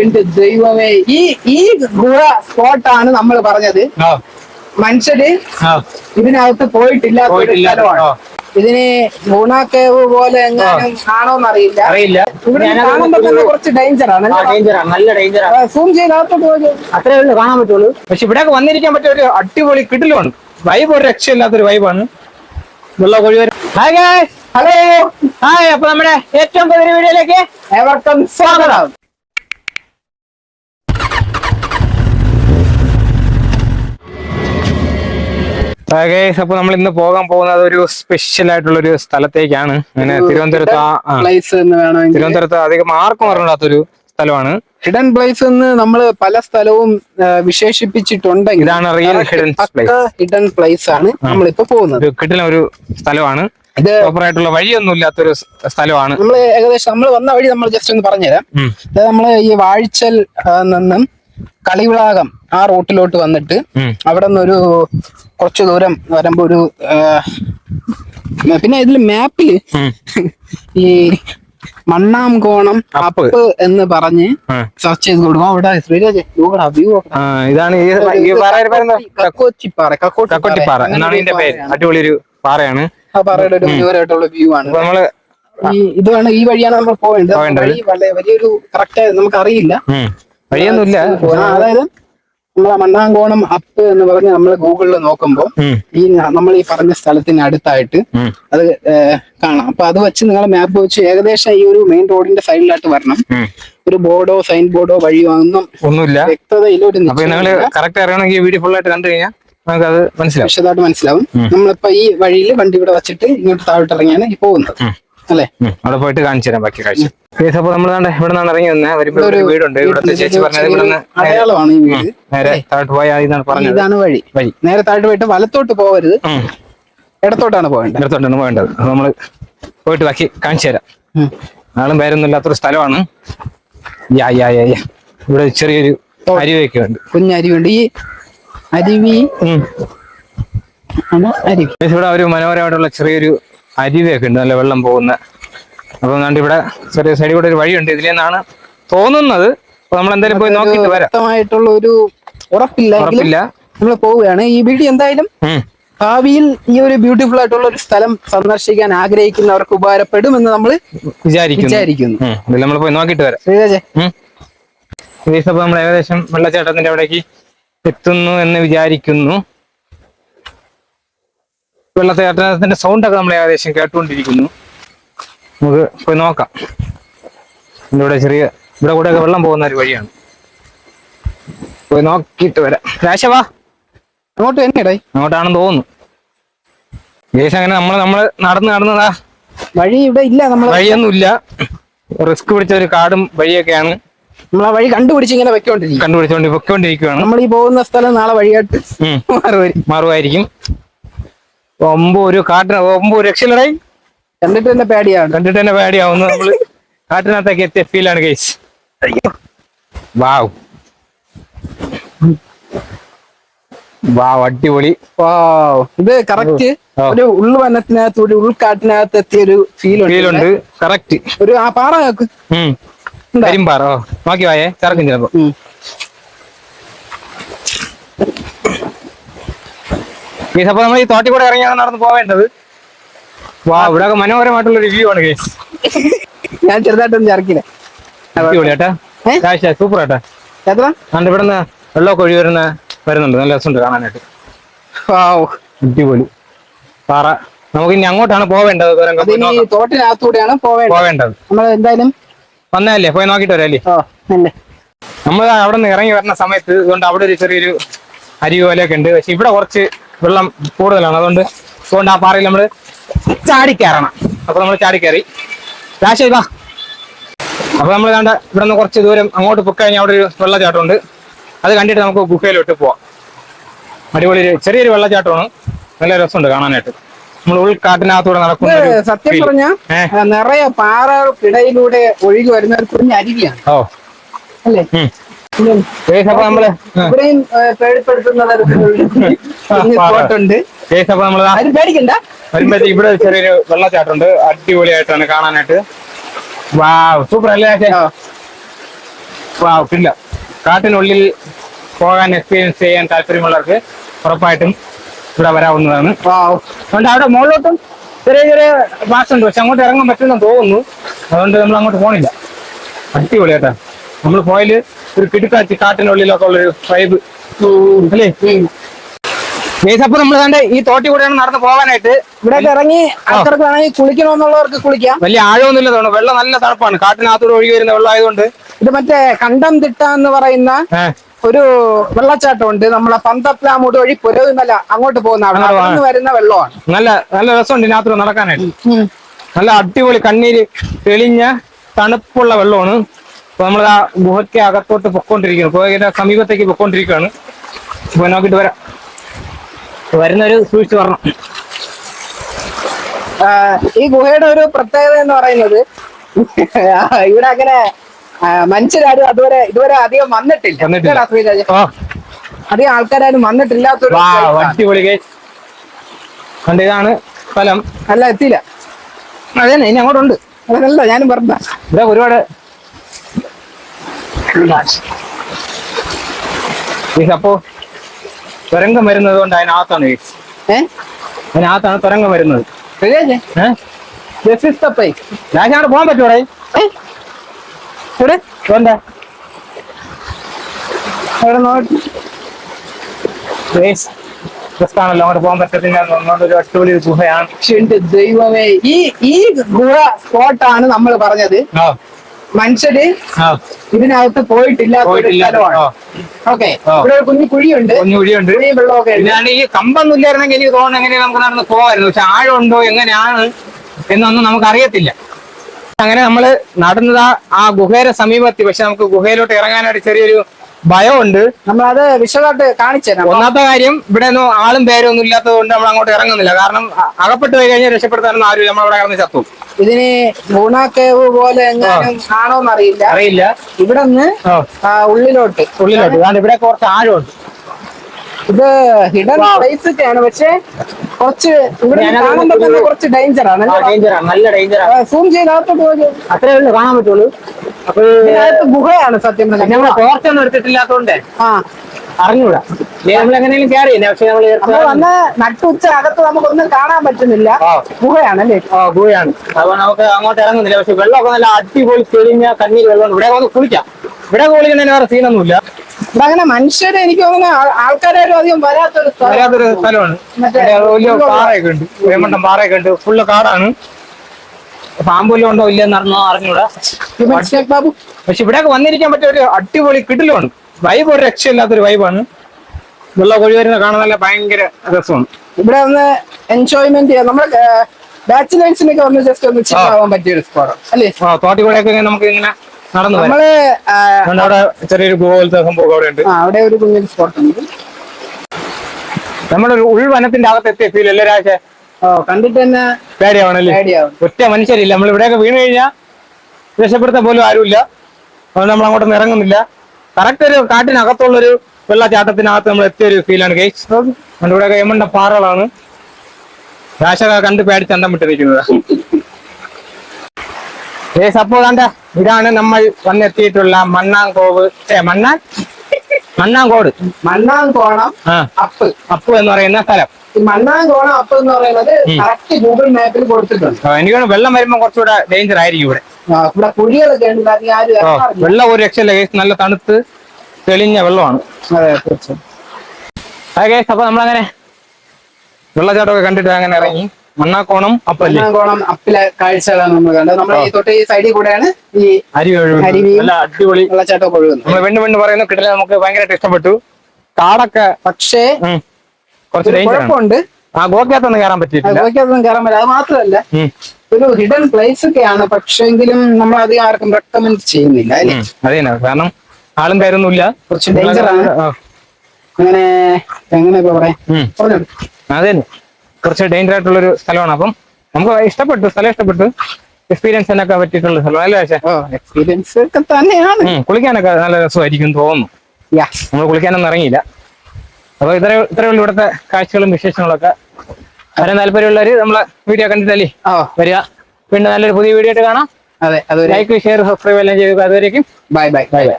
എന്റെ ദൈവമേ. ഈ ഈ ഗുഹ സ്പോട്ടാണ് നമ്മൾ പറഞ്ഞത്. മനുഷ്യര് ഇതിനകത്ത് പോയിട്ടില്ല. ഇതിന് മൂന്നാക്കേവ് കേവ് പോലെ എങ്ങാനും ആണോന്നറിയില്ല അറിയില്ല. ഇവിടെ കാണുമ്പോ തന്നെ കുറച്ച് ആണ്, നല്ല ഡേഞ്ചർ ആണ്. സൂം പോയി അത്രേ ഉള്ളൂ കാണാൻ പറ്റുള്ളൂ. പക്ഷെ ഇവിടെ വന്നിരിക്കാൻ പറ്റിയ ഒരു അടിപൊളി കിടിലുണ്ട് വൈബ് ഒരു രക്ഷയില്ലാത്തൊരു വൈബാണ് ഉള്ള കോഴി ഹായ് ഹലോ ഹായ് അപ്പൊ നമ്മുടെ ഏറ്റവും പുതിയ വീഡിയോയിലേക്ക് ഏവർക്കും സ്വാഗതം. അപ്പൊ നമ്മൾ ഇന്ന് പോകാൻ പോകുന്നത് ഒരു സ്പെഷ്യൽ ആയിട്ടുള്ള ഒരു സ്ഥലത്തേക്കാണ് അങ്ങനെ തിരുവനന്തപുരത്ത് തിരുവനന്തപുരത്ത് അധികം ആർക്കും അറിഞ്ഞാത്തൊരു സ്ഥലമാണ്. ഹിഡൻ പ്ലേസ് എന്ന് നമ്മൾ പല സ്ഥലവും വിശേഷിപ്പിച്ചിട്ടുണ്ട് വിശേഷിപ്പിച്ചിട്ടുണ്ടെങ്കിൽ ഇതാണ് real hidden place hidden place ആണ് നമ്മളിപ്പോ പോകുന്നത്. കിട്ടുന്ന ഒരു സ്ഥലമാണ്. ഇത് പ്രോപ്പർ ആയിട്ടുള്ള വഴിയൊന്നും ഇല്ലാത്തൊരു സ്ഥലമാണ്. നമ്മൾ ഏകദേശം നമ്മൾ വന്ന വഴി നമ്മൾ ജസ്റ്റ് ഒന്ന് പറഞ്ഞുതരാം. നമ്മൾ നമ്മൾ ഈ വാഴ്ചൽ നിന്നും കളിവിളാകം ആ റൂട്ടിലോട്ട് വന്നിട്ട്. അവിടെ നിന്നൊരു കുറച്ച് ദൂരം വരുമ്പോ ഒരു പിന്നെ ഇതിൽ മാപ്പിൽ ഈ മണ്ണാംകോണം അപ്പ്. അപ്പ് എന്ന് പറഞ്ഞ് സെർച്ച് ചെയ്ത് കൊടുക്കും. അവിടെ ശ്രീരാജ് ഇവിടെ വ്യൂ ഇതാണ് കക്കോച്ചിപ്പാറ. കക്കൊട്ടിപ്പാറ എന്നാണ് ഇതിന്റെ പേര്. അടിപൊളി ഒരു പാറയാണ്. ആ പാറയുടെ ഒരു ദൂരമായിട്ടുള്ള വ്യൂ ആണ്. നമ്മൾ ഈ ഇതാണ് ഈ വഴിയാണ് നമ്മൾ പോകേണ്ടത് വലിയൊരു കറക്റ്റ് നമുക്ക് അറിയില്ല വഴിയൊന്നുമില്ല. അതായത് നമ്മളെ മണ്ണാങ്കോണം അപ്പ് എന്ന് പറഞ്ഞ് നമ്മൾ ഗൂഗിളിൽ നോക്കുമ്പോൾ ഈ നമ്മൾ ഈ പറഞ്ഞ സ്ഥലത്തിന് അടുത്തായിട്ട് അത് കാണാം. അപ്പൊ അത് വെച്ച് നിങ്ങൾ മാപ്പ് വെച്ച് ഏകദേശം ഈ ഒരു മെയിൻ റോഡിന്റെ സൈഡിലായിട്ട് വരണം. ഒരു ബോർഡോ സൈൻ ബോർഡോ വഴിയോ ഒന്നും ഒന്നുമില്ല. വ്യക്തതയില്ല ഒരു കറക്റ്റ് അറിയണമെങ്കിൽ വീഡിയോ ഫുൾ ആയിട്ട് കണ്ടു കഴിഞ്ഞാൽ മനസ്സിലാവും. വിശദമായിട്ട് മനസ്സിലാവും. നമ്മളിപ്പോ ഈ വഴിയിൽ വണ്ടി ഇവിടെ വെച്ചിട്ട് ഇങ്ങോട്ട് താഴോട്ട് ഇറങ്ങിയാണ് ഈ പോകുന്നത്. അല്ലെ? അവിടെ പോയിട്ട് കാണിച്ചു തരാം ബാക്കി കാഴ്ച. കേസ് അപ്പൊ നമ്മൾ ഇവിടെ നിന്നാണ് ഇറങ്ങി വന്നത് വരുമ്പോ ഒരു വീടുണ്ട്. ഇവിടുത്തെ ചേച്ചി പറഞ്ഞത് ഇവിടെ അടയാളമാണ് ഈ വീട്. നേരെ താഴോട്ട് പോയാൽ എന്നാണ് പറഞ്ഞത്. ഇതാണ് വഴി. വഴി. നേരെ താഴോട്ട് പോയിട്ട് വലത്തോട്ട് പോവരുത് ഇടത്തോട്ടാണ് പോകേണ്ടത്. ഇടത്തോട്ടാണ് പോകേണ്ടത്. നമ്മൾ പോയിട്ട് ബാക്കി കാണിച്ചു തരാം. ആളും പേരൊന്നും ഇല്ലാത്തൊരു സ്ഥലമാണ്. യാ യാ യാ യാ. ഇവിടെ ചെറിയൊരു അരിവൊക്കെ ഉണ്ട്. കുഞ്ഞരുവിണ്ട് ഈ അരുവി അരുവി. ഇവിടെ ഒരു മനോഹരമായിട്ടുള്ള ചെറിയൊരു അരുവിയൊക്കെ ഉണ്ട് നല്ല വെള്ളം പോകുന്ന. അപ്പൊ കണ്ട് ഇവിടെ ചെറിയ സൈഡിൽ കൂടെ ഒരു വഴിയുണ്ട്. ഇതിൽ നിന്നാണ് തോന്നുന്നത്. അപ്പൊ നമ്മൾ എന്തായാലും പോയി നോക്കിയിട്ട് വരാം. വ്യക്തമായിട്ടുള്ള ഒരു ഉറപ്പില്ല. ഉറപ്പില്ല നമ്മൾ പോവുകയാണ്. ഈ വീഡിയോ എന്തായാലും. ഭാവിയിൽ ഈ ഒരു ബ്യൂട്ടിഫുൾ ആയിട്ടുള്ള ഒരു സ്ഥലം സന്ദർശിക്കാൻ ആഗ്രഹിക്കുന്നവർക്ക് ഉപകാരപ്പെടുമെന്ന് നമ്മൾ വിചാരിക്കുന്നു. വിചാരിക്കുന്നു. നമ്മൾ പോയി നോക്കിയിട്ട് വരാം. ശ്രീരാജേ. നമ്മൾ ഏകദേശം വെള്ളച്ചാട്ടത്തിന്റെ അവിടേക്ക് എത്തുന്നു എന്ന് വിചാരിക്കുന്നു. വെള്ളച്ചാട്ടത്തിന്റെ സൗണ്ട് ഒക്കെ നമ്മൾ ഏകദേശം കേട്ടുകൊണ്ടിരിക്കുന്നു. നമുക്ക് പോയി നോക്കാം. ഇവിടെ ചെറിയ ഇവിടെ കൂടെ ഒക്കെ വെള്ളം പോകുന്ന ഒരു വഴിയാണ്. പോയി നോക്കിയിട്ട് വരാം. രാശവാ അങ്ങോട്ട് തന്നെയാടായി അങ്ങോട്ടാണെന്ന് തോന്നുന്നു. ഏകദേശം അങ്ങനെ നമ്മൾ നമ്മൾ നടന്ന് നടന്നതാ വഴി ഇവിടെ ഇല്ല നമ്മൾ വഴിയൊന്നുമില്ല റിസ്ക് പിടിച്ച ഒരു കാടും വഴിയൊക്കെയാണ്. നമ്മൾ ആ വഴി കണ്ടുപിടിച്ച് ഇങ്ങനെ വെക്കോണ്ടിരിക്കും. കണ്ടുപിടിച്ചോണ്ട് പൊയ്ക്കൊണ്ടിരിക്കുകയാണ് നമ്മൾ ഈ പോകുന്ന സ്ഥലം നാളെ വഴിയായിട്ട്. മാറുമായിരിക്കും ഒമ്പോ ഒരു കാട്ടിന് ഒമ്പോ ഒരു രക്ഷയിലടായി കണ്ടിട്ട് തന്നെ പേടിയാണ് കണ്ടിട്ട് തന്നെ പേടിയാവുന്നു നമ്മൾ കാട്ടിനകത്തേക്ക് എത്തിയ ഫീലാണ് കേസ് അയ്യോ. വാവ് വാവ് അടിപൊളി. വാവ്. ഇത് കറക്റ്റ്. ഒരു ഉൾവനത്തിനകത്ത് ഒരു ഉൾക്കാട്ടിനകത്ത് എത്തിയ ഒരു ഫീൽ ഫീലുണ്ട് കറക്റ്റ് ഒരു ആ പാറ കരിമ്പാറോ. നോക്കി വായേ. കറക്കും ചിലപ്പോ കേസ് അപ്പൊ നമ്മൾ ഈ തോട്ടി കൂടെ ഇറങ്ങിയാണ് നടന്ന് പോവേണ്ടത്. വാ ഇവിടെ മനോഹരമായിട്ടുള്ള ഒരു വ്യൂ ആണ് കേസ് ഞാൻ ചെറുതായിട്ടൊന്നും ഇറക്കില്ല അടിപൊളി ഏട്ടാ ഏ? കാഴ്ച സൂപ്പർ ഏട്ടാ എത്ര അതുകൊണ്ട് ഇവിടെ നിന്ന് വെള്ളമൊക്കെ ഒഴി വരുന്ന വരുന്നുണ്ട്. നല്ല രസമുണ്ട് കാണാനായിട്ട്. അടിപൊളി. പാറ. നമുക്ക് ഇനി അങ്ങോട്ടാണ് പോവേണ്ടത് തോട്ടിനകത്തൂടെയാണ് പോവേണ്ടത്. നമ്മൾ എന്തായാലും വന്നതല്ലേ? പോയി നോക്കിട്ട് വരാല്ലേ നമ്മൾ അവിടെ നിന്ന് ഇറങ്ങി വരുന്ന സമയത്ത് അതുകൊണ്ട് അവിടെ ഒരു ചെറിയൊരു അരി പോലെയൊക്കെ ഉണ്ട്. പക്ഷെ ഇവിടെ കുറച്ച് വെള്ളം കൂടുതലാണ്. അതുകൊണ്ട് അതുകൊണ്ട് ആ പാറയിൽ നമ്മൾ ചാടിക്കയറണം അപ്പൊ നമ്മൾ ചാടിക്കയറി രാശി വാ. അപ്പൊ നമ്മൾ കണ്ട ഇവിടെ നിന്ന് കുറച്ച് ദൂരം അങ്ങോട്ട് പൊക്കഴിഞ്ഞാൽ കഴിഞ്ഞാൽ അവിടെ ഒരു വെള്ളച്ചാട്ടമുണ്ട്. അത് കണ്ടിട്ട് നമുക്ക് ഗുഹയിലോട്ട് പോവാം. അടിപൊളി ചെറിയൊരു വെള്ളച്ചാട്ടമാണ്. നല്ല രസമുണ്ട് കാണാനായിട്ട്. നമ്മൾ ഉൾക്കാട്ടിനകത്തൂടെ നടക്കുന്ന ഇത് സത്യം. പറഞ്ഞ? നിറയെ പാറകൾക്കിടയിലൂടെ ഒഴുകി വരുന്ന ഒരു കുഞ്ഞരികയാണ്. ഓ. അല്ലേ? അപ്പൊ നമ്മൾ ഇവിടെയും ഏ, പേടിപ്പെടുത്തുന്ന അപ്പൊ നമ്മൾ പേടിക്കണ്ട. വരുമ്പോഴത്തേക്ക് ഇവിടെ ചെറിയൊരു വെള്ളച്ചാട്ടമുണ്ട്. അടിപൊളിയായിട്ടാണ് കാണാനായിട്ട്. വാവ് സൂപ്പർ അല്ലേ വാവ് പിന്നെ കാട്ടിനുള്ളിൽ പോകാൻ എക്സ്പീരിയൻസ് ചെയ്യാൻ താല്പര്യമുള്ളവർക്ക് ഉറപ്പായിട്ടും ഇവിടെ വരാവുന്നതാണ്. വാവ്. അതുകൊണ്ട് അവിടെ മുകളിലോട്ടും ചെറിയ ചെറിയ പാസ് ഉണ്ട്. പക്ഷെ അങ്ങോട്ട് ഇറങ്ങാൻ പറ്റുമെന്ന് തോന്നുന്നു. അതുകൊണ്ട് നമ്മൾ അങ്ങോട്ട് പോണില്ല. അടിപൊളിയാട്ടാ നമ്മൾ പോയാൽ ഒരു കിടുക്കാച്ചി കാട്ടിനുള്ളിലൊക്കെ ഉള്ളൊരു വൈബ് അല്ലേ? ഉം. ഗൈസ് അപ്പൊ നമ്മൾ കണ്ട് ഈ തോട്ടി കൂടെയാണ് നടന്നു പോകാനായിട്ട്. ഇവിടെ ഇറങ്ങി ആൾക്കാർക്ക് വേണമെങ്കിൽ കുളിക്കണമെന്നുള്ളവർക്ക് കുളിക്കാം. വലിയ ആഴമൊന്നുമില്ല തോന്നുന്നു. വെള്ളം നല്ല തണുപ്പാണ്. കാട്ടിനകത്തൂടെ ഒഴുകി വരുന്ന വെള്ളം ആയതുകൊണ്ട് ഇത് മറ്റേ കണ്ടം തിട്ട എന്ന് പറയുന്ന ഒരു വെള്ളച്ചാട്ടം ഉണ്ട് നമ്മളെ പന്തപ്ലാമൂട് വഴി പുരവിമല അങ്ങോട്ട് പോകുന്ന അവിടെ വരുന്ന വെള്ളമാണ്. നല്ല നല്ല രസമുണ്ട് ഇതിനകത്തൂടെ നടക്കാനായിട്ട്. നല്ല അടിപൊളി കണ്ണീര് തെളിഞ്ഞ തണുപ്പുള്ള വെള്ളമാണ്. അപ്പൊ നമ്മൾ ആ ഗുഹയ്ക്ക് അകത്തോട്ട് പൊക്കോണ്ടിരിക്കുകയാണ് ഗുഹയുടെ സമീപത്തേക്ക് പൊക്കോണ്ടിരിക്കുകയാണ്. അപ്പൊ നോക്കിട്ട് വരാം. വരുന്നൊരു സൂക്ഷിച്ചു വരണം. ഈ ഗുഹയുടെ ഒരു പ്രത്യേകത എന്ന് പറയുന്നത് ഇവിടെ അങ്ങനെ മനുഷ്യരാരും അതുവരെ ഇതുവരെ അധികം വന്നിട്ടില്ല. അധികം ആൾക്കാരും വന്നിട്ടില്ലാത്തൊരു കണ്ട് ഇതാണ് സ്ഥലം. അല്ല എത്തിയില്ല. അതെ ഇനി അങ്ങോട്ടുണ്ട്. അതല്ല ഞാനും പറഞ്ഞ ഇവിടെ ഒരുപാട് കേസ് അപ്പോ തുരങ്കം വരുന്നത് കൊണ്ട് അതിനകത്താണ് അതിനകത്താണ് തുരങ്കം വരുന്നത്. അവിടെ പോകാൻ പറ്റൂടെ? ഇവിടെ എന്താ അവിടെ നോക്കി. അങ്ങോട്ട് പോകാൻ പറ്റത്തില്ല എന്നുകൊണ്ട് ഒരു അടിപൊളി ഗുഹയാണ്. ദൈവമേ. ഈ ഈ ഗുഹ സ്പോട്ടാണ് നമ്മൾ പറഞ്ഞത്. മനുഷ്യര് ഇതിനകത്ത് പോയിട്ടില്ല ഓക്കെ. ഇവിടെ ഒരു കുഞ്ഞു കുഴിയുണ്ട്. കുഞ്ഞു കുഴിയുണ്ട്. കുഴിയും വെള്ളമൊക്കെ ഞാൻ ഈ കമ്പൊന്നും ഇല്ലായിരുന്നെങ്കിൽ എനിക്ക് തോന്നുന്നു എങ്ങനെ നമുക്ക് നടന്ന് പോകായിരുന്നു പക്ഷെ ആഴമുണ്ടോ എങ്ങനെയാണ് എന്നൊന്നും നമുക്ക് അറിയത്തില്ല അങ്ങനെ നമ്മൾ നടന്നത് ആ- ആ ഗുഹയുടെ സമീപത്തി. പക്ഷെ നമുക്ക് ഗുഹയിലോട്ട് ഇറങ്ങാനായിട്ട് ചെറിയൊരു ഭയമുണ്ട്. നമ്മളത് വിശദമായിട്ട് കാണിച്ചു തരാം. ഒന്നാമത്തെ കാര്യം ഇവിടെ ഒന്നും ആളും പേരും ഒന്നും ഇല്ലാത്തത് കൊണ്ട് നമ്മൾ അങ്ങോട്ട് ഇറങ്ങുന്നില്ല. കാരണം അകപ്പെട്ട് പോയി കഴിഞ്ഞാൽ രക്ഷപ്പെടുത്താനൊന്നും ആരും നമ്മൾ അവിടെ ഇറങ്ങി ചത്തു. ഇതിന് ഗുണക്കേവ് പോലെ എങ്ങാനും ആണോന്നറിയില്ല അറിയില്ല. ഇവിടെ നിന്ന് ഉള്ളിലോട്ട്. ഉള്ളിലോട്ട്. കാരണം ഇവിടെ കുറച്ച് ആഴമുണ്ട്. ഇത് ഹിഡൻ പ്ലേസ് ഒക്കെയാണ്. പക്ഷെ കുറച്ച് ഇവിടെ കാണുമ്പോ തന്നെ കുറച്ച് ഡേഞ്ചർ ആണ് ഡേഞ്ചറാണ് നല്ല ഡേഞ്ചറാണ് സൂം ചെയ്തകത്തോട്ട് പോയി അത്രേ ഉള്ളൂ കാണാൻ പറ്റുള്ളൂ. അപ്പൊ ഗുഹയാണ് സത്യം പറഞ്ഞാൽ നമ്മൾ പോർച്ചൊന്നും എടുത്തിട്ടില്ലാത്തോണ്ട്. ആ. അറിഞ്ഞൂടാ. നമ്മൾ എങ്ങനെയും കയറി പക്ഷെ നമ്മൾ വന്ന് നട്ടുച്ച അകത്ത് നമുക്കൊന്നും കാണാൻ പറ്റുന്നില്ല. ഗുഹയാണ് ഗുഹയാണല്ലേ ആ ഗുഹയാണ്. അപ്പൊ നമുക്ക് അങ്ങോട്ട് ഇറങ്ങുന്നില്ല. പക്ഷെ വെള്ളമൊക്കെ നല്ല അടിപൊളി തെളിഞ്ഞ കണ്ണീര് വെള്ളം ഇവിടെ വന്ന് കുളിക്കാം. ഇവിടെ കുളിക്കുന്നതിന് വേറെ സീനൊന്നുമില്ല ഇവിടെ അങ്ങനെ മനുഷ്യര് എനിക്ക് തോന്നുന്നു ആൾ- ആൾക്കാരും അധികം വരാത്തൊരു വരാത്തൊരു സ്ഥലമാണ്. വലിയ പാറയൊക്കെ ഉണ്ട്. വേമണ്ടം പാറയൊക്കെ ഉണ്ട്. ഫുള്ള് കാടാണ്. പാമ്പുല്ലോ ഉണ്ടോ ഇല്ലെന്ന് അറിഞ്ഞോ അറിഞ്ഞൂടാ. ബാബു. പക്ഷെ ഇവിടെയൊക്കെ വന്നിരിക്കാൻ പറ്റിയ ഒരു അടിപൊളി കിടിലുമാണ്. വൈബ് ഒരു രക്ഷയില്ലാത്തൊരു വൈബാണ് വെള്ള കോഴി വരുന്ന കാണാൻ നല്ല ഭയങ്കര രസമാണ്. ഇവിടെ ഒന്ന് എൻജോയ്മെന്റ് ചെയ്യാം. നമ്മൾ ബാച്ചിലേഴ്സിനൊക്കെ വന്ന് ജസ്റ്റ് ഒന്ന് ആവാൻ പറ്റിയ ഒരു സ്പോട്ട് അല്ലേ? തോട്ടിക്കൂടെ തോട്ടി കൂടെയൊക്കെ നമുക്ക് ഇങ്ങനെ നടന്നു നമ്മൾ അവിടെ ചെറിയൊരു ഗുഹ പോലത്തെ സംഭവം അവിടെ ഉണ്ട്. അവിടെ ഒരു കുഞ്ഞൊരു സ്പോട്ട് ഉണ്ട്. നമ്മുടെ ഉൾവനത്തിന്റെ അകത്ത് എത്തിയ ഫീൽ അല്ലേ രാജ ഓ കണ്ടിട്ട് തന്നെ പേടിയാവണല്ലേ? പേടിയാവും. ഒറ്റ മനുഷ്യരില്ല. നമ്മൾ ഇവിടെയൊക്കെ വീണ് കഴിഞ്ഞാൽ രക്ഷപ്പെടുത്താൻ പോലും ആരുമില്ല. അതുകൊണ്ട് നമ്മൾ അങ്ങോട്ടൊന്നും ഇറങ്ങുന്നില്ല. കറക്റ്റ് ഒരു കാട്ടിനകത്തുള്ളൊരു വെള്ളച്ചാട്ടത്തിനകത്ത് നമ്മൾ എത്തിയ ഒരു ഫീലാണ് കേസ് നമ്മുടെ ഇവിടെ എമ്മണ്ട പാറകളാണ്. രാശ കണ്ട് പേടിച്ച് അണ്ടം വിട്ട് നിൽക്കുന്നത് ഗൈസ് അപ്പോൾ കണ്ട ഇതാണ് നമ്മൾ വന്നെത്തിയിട്ടുള്ള മണ്ണാങ്കോവ് മണ്ണാൻ? മണ്ണാങ്കോട്. മണ്ണാങ്കോണം അപ്പ്. അപ്പ് എന്ന് പറയുന്ന സ്ഥലം. മണ്ണാങ്കോണം അപ്പ് എന്ന് പറയുന്നത് കറക്റ്റ് ഗൂഗിൾ മാപ്പിൽ കൊടുത്തിട്ടുണ്ട്. എനിക്ക് വെള്ളം വരുമ്പോൾ കുറച്ചുകൂടെ ഡേഞ്ചർ ആയിരിക്കും ഇവിടെ. കുഴികളൊക്കെ ഉണ്ട്. വെള്ളം ഒരു രക്ഷയില്ല. കേസ് നല്ല തണുത്ത് തെളിഞ്ഞ വെള്ളമാണ്. അതെ തീർച്ചയായും. ആ കേസ് അപ്പൊ നമ്മളങ്ങനെ വെള്ളച്ചാട്ടമൊക്കെ കണ്ടിട്ട് അങ്ങനെ ഇറങ്ങി. മണ്ണാക്കോണം അപ്പല്ലേ. മണ്ണാങ്കോണം അപ്പിലെ കാഴ്ചകളാണ് നമ്മൾ കണ്ടത്. നമ്മൾ ഈ തൊട്ട് ഈ സൈഡിൽ കൂടെയാണ് ഈ അരി. അരുവിയും നല്ല അടിപൊളി വെള്ളച്ചാട്ടം ഒഴുകുന്നത്. നമ്മൾ വെണ്ണു വെണ്ണു പറയുന്ന കിട്ടില്ല നമുക്ക് ഭയങ്കരമായിട്ട് ഇഷ്ടപ്പെട്ടു. കാടൊക്കെ പക്ഷേ കുറച്ച് ഉണ്ട് കുഴപ്പമുണ്ട്. ആ ഗോക്കകത്തൊന്നും കയറാൻ പറ്റിയില്ല ഗോക്കാത്തൊന്നും കയറാൻ പറ്റില്ല. അത് മാത്രമല്ല ഒരു ഹിഡൻ പ്ലേസ് ഒക്കെയാണ്. പക്ഷെങ്കിലും നമ്മൾ അധികം ആർക്കും റെക്കമെൻഡ് ചെയ്യുന്നില്ല ഉം, കാരണം ആളും പേരൊന്നുമില്ല കുറച്ച് ഡേഞ്ചർ ആണ്. അങ്ങനെ എങ്ങനെ പറയാം. അതെ കുറച്ച് ഡേഞ്ചർ ആയിട്ടുള്ള ഒരു സ്ഥലമാണ്. അപ്പം നമുക്ക് ഇഷ്ടപ്പെട്ടു സ്ഥലം ഇഷ്ടപ്പെട്ടു. എക്സ്പീരിയൻസ് എന്നൊക്കെ പറ്റിയിട്ടുള്ള സ്ഥലം അല്ലേ പക്ഷേ എക്സ്പീരിയൻസ് ഒക്കെ തന്നെയാണ്. കുളിക്കാനൊക്കെ നല്ല രസമായിരിക്കും തോന്നുന്നു. നമ്മൾ കുളിക്കാനൊന്നും ഇറങ്ങിയില്ല. അപ്പൊ ഇത്ര ഇത്രയുള്ള ഇവിടുത്തെ കാഴ്ചകളും വിശേഷങ്ങളൊക്കെ. വരാൻ താല്പര്യമുള്ളവര് നമ്മളെ വീഡിയോ കണ്ടിട്ടല്ലേ? വരിക. പിന്നെ നല്ലൊരു പുതിയ വീഡിയോ ആയിട്ട് കാണാം. അതെ അതൊരു ലൈക്ക് ഷെയർ സബ്സ്ക്രൈബ് എല്ലാം ചെയ്യുക അതുവരേക്കും ബൈ ബൈ ബൈ ബൈ